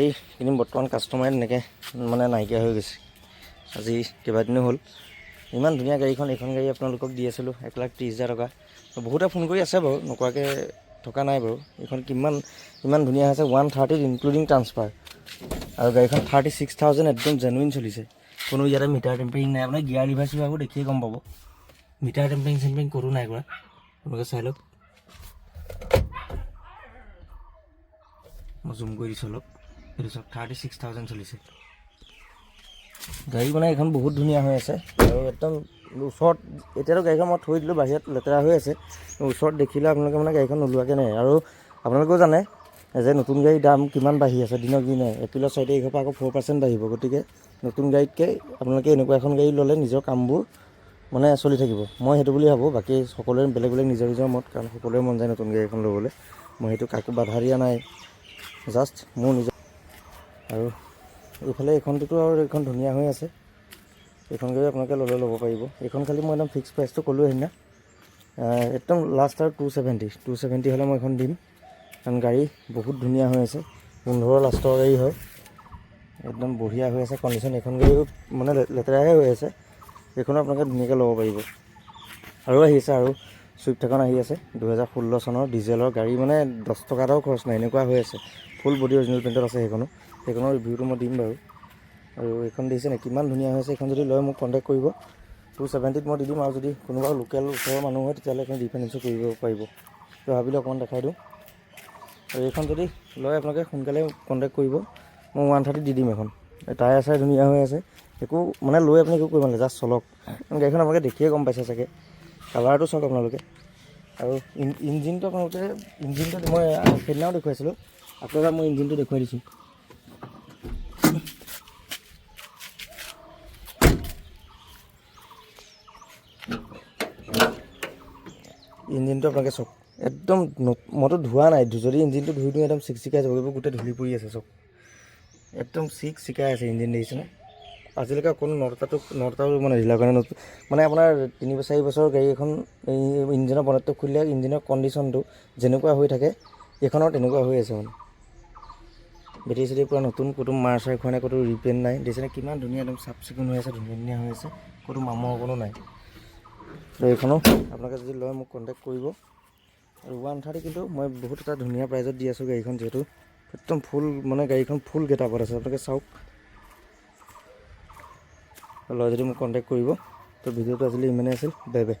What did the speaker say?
এইখিনি বৰ্তমান কাষ্টমাৰ এনেকৈ মানে নাইকিয়া হৈ গৈছে। আজি কেইবাদিনো হ'ল। ইমান ধুনীয়া গাড়ীখন, এইখন গাড়ী আপোনালোকক দি আছিলোঁ, এক লাখ ত্ৰিছ হাজাৰ টকা। বহুতে ফোন কৰি আছে বাৰু, নোকোৱাকৈ থকা নাই বাৰু। এইখন কিমান, ইমান ধুনীয়া হৈছে ওৱান থাৰ্টিত ইনক্লুডিং ট্ৰান্সফাৰ আৰু গাড়ীখন থাৰ্টি ছিক্স থাউজেণ্ড একদম জেনুইন চলিছে। কোনো ইয়াতে মিটাৰ টেম্পাৰিং নাই। আপোনাৰ গিয়াৰ ৰিভাৰ্চ চিভাৰবোৰ দেখিয়ে গম পাব। মিটাৰ টেম্পাৰিং চেম্পাৰিং ক'তো নাই কৰা। আপোনালোকে চাই লওক। মই জুম কৰি দিছোঁ অলপ। এইটো চাওক থাৰ্টি ছিক্স থাউজেণ্ড চলিছে গাড়ী মানে এইখন বহুত ধুনীয়া হৈ আছে। আৰু একদম ওচৰত এতিয়াতো গাড়ীখন মই থৈ দিলোঁ বাহিৰত লেতেৰা হৈ আছে। ওচৰত দেখিলে আপোনালোকে মানে গাড়ীখন নোলোৱাকৈ নাই। আৰু আপোনালোকেও জানে যে নতুন গাড়ীৰ দাম কিমান বাঢ়ি আছে দিনক দিনে। এপ্ৰিলৰ ছয় তাৰিখৰ পৰা আকৌ ফ'ৰ পাৰ্চেণ্ট বাঢ়িব। গতিকে নতুন গাড়ীতকৈ আপোনালোকে এনেকুৱা এখন গাড়ী ল'লে নিজৰ কামবোৰ মানে চলি থাকিব। মই সেইটো বুলি ভাবোঁ। বাকী সকলোৰে বেলেগ বেলেগ নিজৰ নিজৰ মত কাৰণ সকলোৰে মন যায় নতুন গাড়ী এখন ল'বলৈ। মই সেইটো কাকো বাধা দিয়া নাই। জাষ্ট মোৰ নিজৰ আৰু এইফালে এইখনটোতো আৰু এইখন ধুনীয়া হৈ আছে। এইখন গাড়ী আপোনালোকে ল'লে ল'ব পাৰিব। এইখন খালি মই একদম ফিক্স প্ৰাইচটো ক'লোঁ সেইদিনা। একদম লাষ্ট আৰু টু ছেভেণ্টি টু ছেভেণ্টি হ'লে মই এইখন দিম। কাৰণ গাড়ী বহুত ধুনীয়া হৈ আছে। পোন্ধৰ লাষ্টৰ গাড়ী হয়। একদম বঢ়িয়া হৈ আছে। কণ্ডিশ্যন এইখন গাড়ীও মানে লেতেৰাহে হৈ আছে। এইখনো আপোনালোকে ধুনীয়াকৈ ল'ব পাৰিব। আৰু আহি আছে আৰু চুইফ্ট এখন আহি আছে। দুহেজাৰ ষোল্ল চনৰ ডিজেলৰ গাড়ী মানে দহ টকা এটাও খৰচ নাই। এনেকুৱা হৈ আছে। ফুল বডি অৰিজিনেল পেইণ্টত আছে সেইখনো। সেইখনৰ ৰিভিউটো মই দিম বাৰু। আৰু এইখন দেখিছে নে? কিমান ধুনীয়া হৈছে। এইখন যদি লয় মোক কণ্টেক্ট কৰিব। টু ছেভেণ্টিত মই দি দিম আৰু যদি কোনোবা লোকেল ওচৰৰ মানুহ হয়, তেতিয়াহ'লে এইখন ৰিফাইনেন্সো কৰিব পাৰিব। তো ভাবিলে অকণমান দেখাই দিওঁ। আৰু এইখন যদি লয় আপোনালোকে সোনকালে কণ্টেক্ট কৰিব। মই ওৱান থাৰ্টি দি দিম এখন টায়াৰ চাই ধুনীয়া হৈ আছে। একো মানে লৈ আপুনি একো কৰিব নালাগে জাষ্ট চলক। গাড়ীখন আপোনালোকে দেখিয়ে গম পাইছে চাগে। কালাৰটো চাওক আপোনালোকে। আৰু ইঞ্জিনটো আপোনালোকে ইঞ্জিনটো মই সেইদিনাও দেখুৱাইছিলোঁ। আকৌ এবাৰ মই ইঞ্জিনটো দেখুৱাই দিছোঁ ইঞ্জিনটো আপোনালোকে চাওক, একদম মইতো ধোৱা নাই, যদি ইঞ্জিনটো ধুই দিওঁ, একদম চিকচিকাই যাব, এইবোৰ গোটেই ধূলি পৰি আছে চাওক। একদম চিক চিকাই আছে ইঞ্জিন, দেখিছেনে? আজিলৈকে কোনো নটাটো নটাও মানে ঢিলা কাৰণে মানে আপোনাৰ তিনি চাৰি বছৰৰ গাড়ী এখন, এই ইঞ্জিনৰ বনেটটো খুলিলে, ইঞ্জিনৰ কণ্ডিশ্যনটো যেনেকুৱা হৈ থাকে, এইখনৰ তেনেকুৱা হৈ আছে মানে। বেটেৰী চেটেৰী পূৰা নতুন, ক'তো মাৰ চাৰ খোৱা নাই, ক'তো ৰিপেইণ্ট নাই, দেখিছেনে? কিমান ধুনীয়া, একদম চাফ চিকুণ হৈ আছে ধুনীয়া ধুনীয়া হৈ আছে, ক'তো মামৰ অকণো নাই। এইখনো। আপোনালোকে যদি লয় মোক কণ্টেক্ট কৰিব। আৰু ওৱান থাৰ্টি কিন্তু মই বহুত এটা ধুনীয়া প্ৰাইজত দি আছোঁ গাড়ীখন যিহেতু একদম ফুল মানে গাড়ীখন ফুল গেটআপত আছে। আপোনালোকে চাওক। লয় যদি মোক কণ্টেক্ট কৰিব। তো ভিডিঅ'টো আজিলৈ ইমানেই আছিল। Bye bye.